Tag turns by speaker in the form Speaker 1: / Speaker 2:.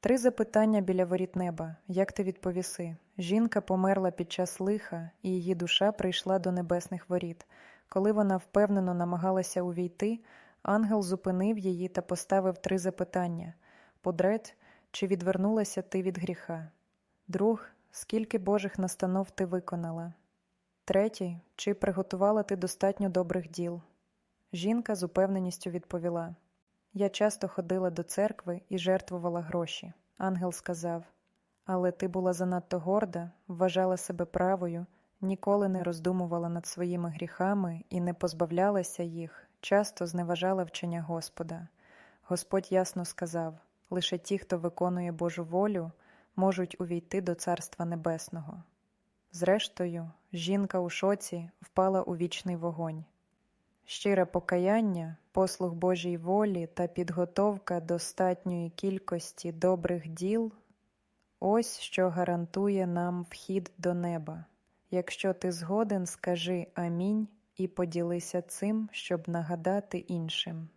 Speaker 1: Три запитання біля воріт неба. Як ти відповіси? Жінка померла під час лиха, і її душа прийшла до небесних воріт. Коли вона впевнено намагалася увійти, ангел зупинив її та поставив три запитання: Подреть, чи відвернулася ти від гріха? Друг, скільки Божих настанов ти виконала? Третій, чи приготувала ти достатньо добрих діл? Жінка з упевненістю відповіла: Я часто ходила до церкви і жертвувала гроші. Ангел сказав: Але ти була занадто горда, вважала себе правою, ніколи не роздумувала над своїми гріхами і не позбавлялася їх, часто зневажала вчення Господа. Господь ясно сказав: лише ті, хто виконує Божу волю, можуть увійти до Царства Небесного. Зрештою, жінка у шоці впала у вічний вогонь. Щире покаяння, послуг Божій волі та підготовка достатньої кількості добрих діл ось що гарантує нам вхід до неба. Якщо ти згоден, скажи амінь і поділися цим, щоб нагадати іншим.